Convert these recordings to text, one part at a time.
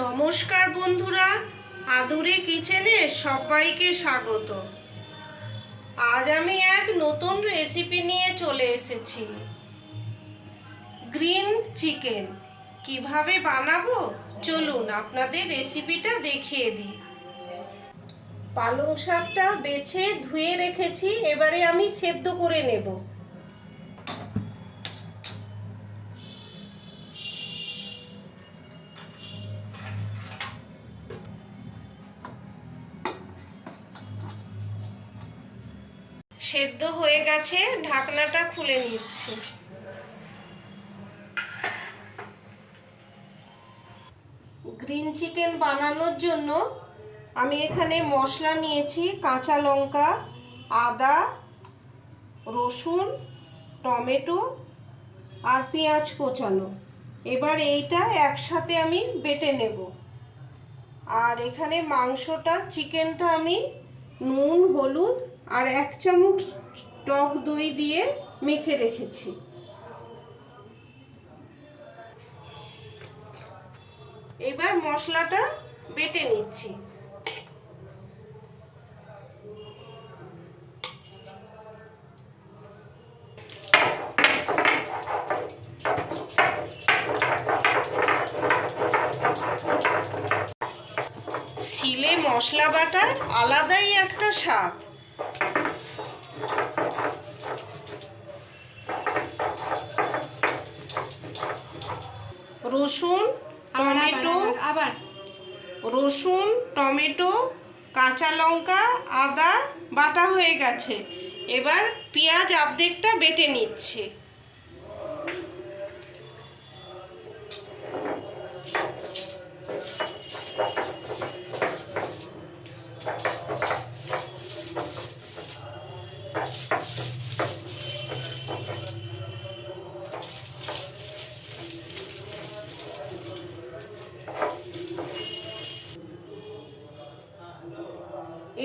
নমস্কার বন্ধুরা, আদুরে কিচেনে সবাইকে স্বাগত। আজ আমি এক নতুন রেসিপি নিয়ে চলে এসেছি। Green chicken. কীভাবে বানাবো? চলুন আপনাদের রেসিপিটা দেখিয়ে দিই। পালং শাকটা বেছে ধুয়ে রেখেছি, এবারে আমি সেদ্ধ করে নেব। গেছে, ঢাকনাটা খুলে নিচ্ছি। গ্রিন চিকেন বানানোর জন্য আমি এখানে মশলা নিয়েছি, কাঁচা লঙ্কা, আদা, রসুন, টমেটো আর পেঁয়াজ কোচানো। এবার এইটা একসাথে আমি বেটে নেব। আর এখানে মাংসটা, চিকেনটা আমি নুন, হলুদ আর এক চামচ টক দই দিয়ে মেখে রেখেছি। এবার মশলাটা বেটে নিচ্ছি। শিলে মশলা বাটার আলাদাই একটা স্বাদ। রসুন টমেটো আবার। রসুন টমেটো কাঁচা লঙ্কা আদা বাটা হয়ে গেছে। এবার পেঁয়াজ অর্ধেকটা বেটে নিচ্ছে।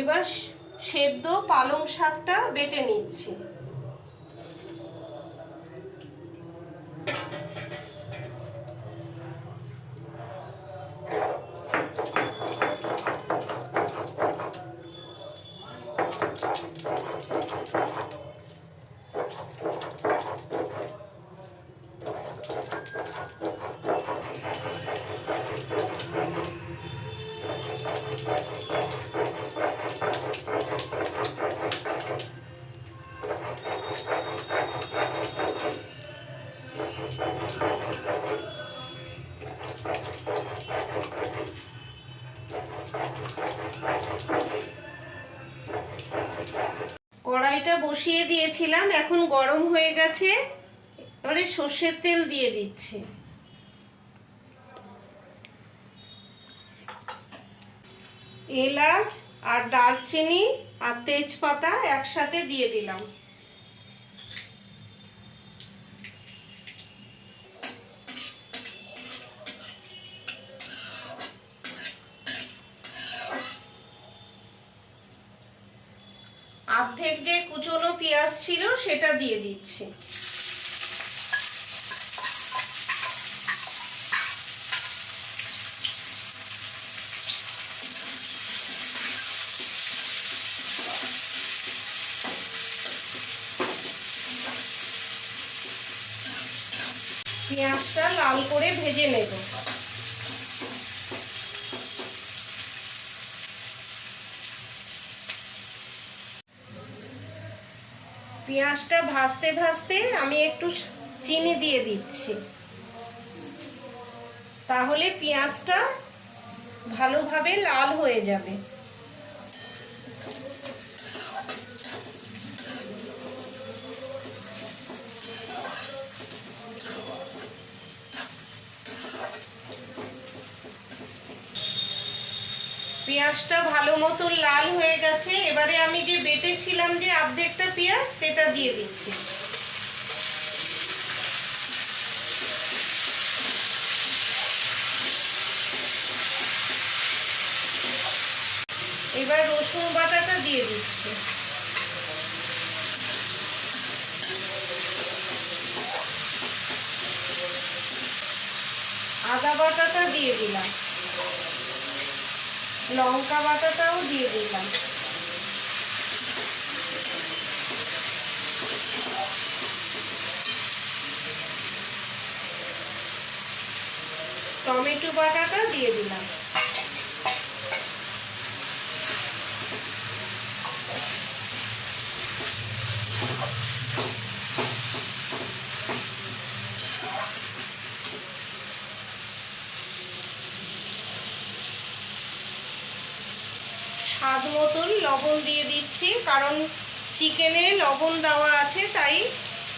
এবার সেদ্ধ পালং শাকটা বেটে নিচ্ছি। বসিয়ে দিয়েছিলাম, এখন গরম হয়ে গেছে। এবারে সর্ষের তেল দিয়ে দিচ্ছি। এলাচ আর দারচিনি আর তেজপাতা একসাথে দিয়ে দিলাম অর্ধেক যে কুচনো পেঁয়াজ ছিল সেটা দিয়ে দিচ্ছি। পেঁয়াজটা লাল করে ভেজে নেব। পেঁয়াজটা ভাজতে ভাজতে আমি একটু চিনি দিয়ে দিচ্ছি। তাহলে পেঁয়াজটা ভালোভাবে লাল হয়ে যাবে। পেঁয়াজটা ভালো মতো লাল হয়ে গেছে। এবারে আমি যে বেটেছিলাম যে অর্ধেকটা পেঁয়াজ, সেটা দিয়ে দিচ্ছি। এবার রসুন বাটাটা দিয়ে দিচ্ছি। আদা বাটাটা দিয়ে দিলাম। লঙ্কা বাটাটাও দিয়ে দিলাম। টমেটো বাটাটা দিয়ে দিলাম স্বাদ মতন লবণ দিয়ে দিচ্ছি, কারণ চিকেনে লবণ দেওয়া আছে, তাই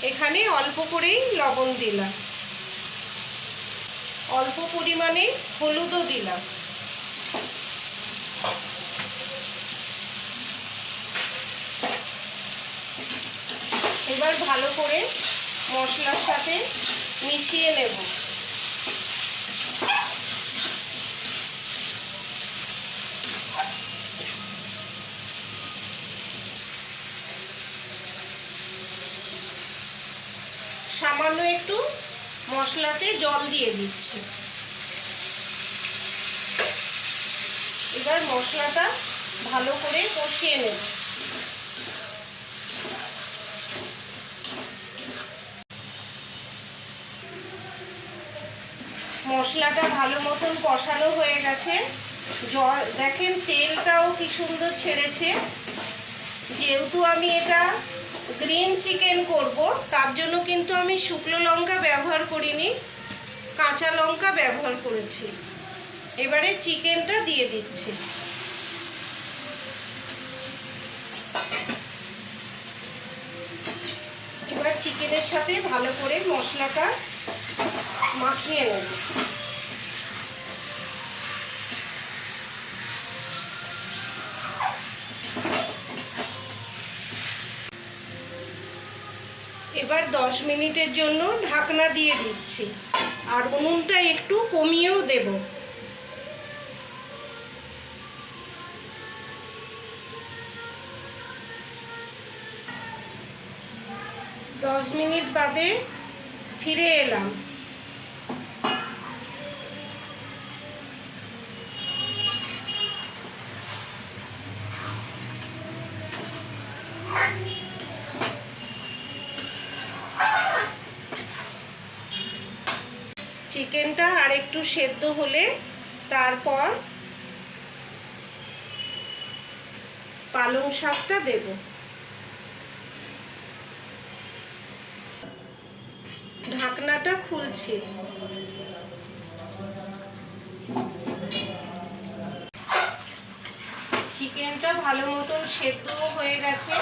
এখানে অল্প করেই লবণ দিলাম। অল্প পরিমাণে হলুদও দিলাম। এবার ভালো করে মশলার সাথে মিশিয়ে নেব। সামান্য একটু মশলাতে জল দিয়ে দিচ্ছি। এবার মশলাটা ভালো করে কষিয়ে নেব। মশলাটা ভালো মতন কষানো হয়ে গেছে। জল, দেখেন তেলটাও কি সুন্দর ছেড়েছে। যেহেতু আমি এটা গ্রিন চিকেন করব। তার জন্য কিন্তু আমি শুকনো লঙ্কা ব্যবহার করিনি, কাঁচা লঙ্কা ব্যবহার করেছি। এবারে চিকেনটা দিয়ে দিচ্ছি। এবার চিকেনের সাথে ভালো করে মশলাটা মাখিয়ে নেব এবার দশ মিনিটের জন্য ঢাকনা দিয়ে দিচ্ছি। আর উনুনটা একটু কমিয়েও দেব। দশ মিনিট বাদে ফিরে এলাম। চিকেনটা আর একটু সেদ্ধ হলে তারপর পালং শাকটা দেব। ঢাকনাটা খুলছি। চিকেনটা ভালো মতন সেদ্ধ হয়ে গেছে।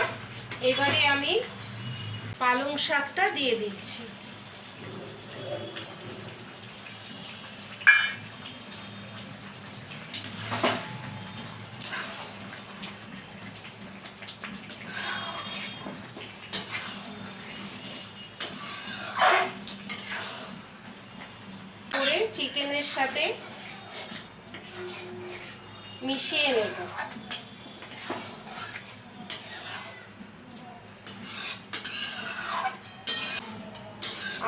এবারে আমি পালং শাকটা দিয়ে দিচ্ছি করে চিকেনের সাথে মিশিয়ে নেব।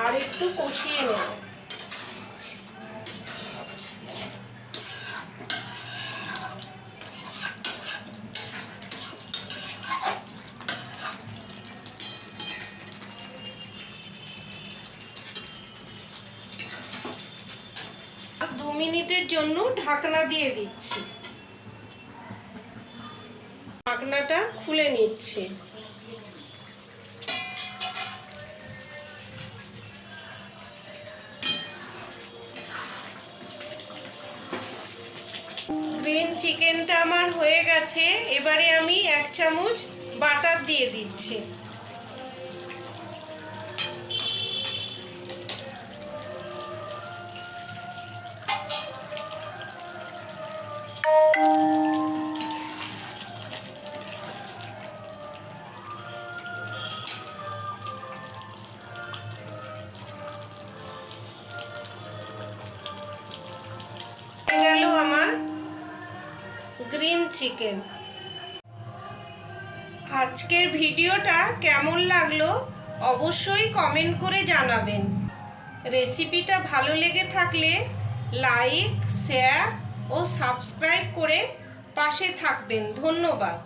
আর একটু কষিয়ে নেব। মিনিটের জন্য ঢাকনা দিয়ে দিচ্ছি। ঢাকনাটা খুলে নিচ্ছে। গ্রিন চিকেনটা আমার হয়ে গেছে। এবারে আমি এক চামচ বাটার দিয়ে দিচ্ছি। Green chicken. আজকের ভিডিওটা কেমন লাগল অবশ্যই কমেন্ট করে জানাবেন। রেসিপিটা ভালো লেগে থাকলে লাইক, শেয়ার ও সাবস্ক্রাইব করে পাশে থাকবেন। ধন্যবাদ।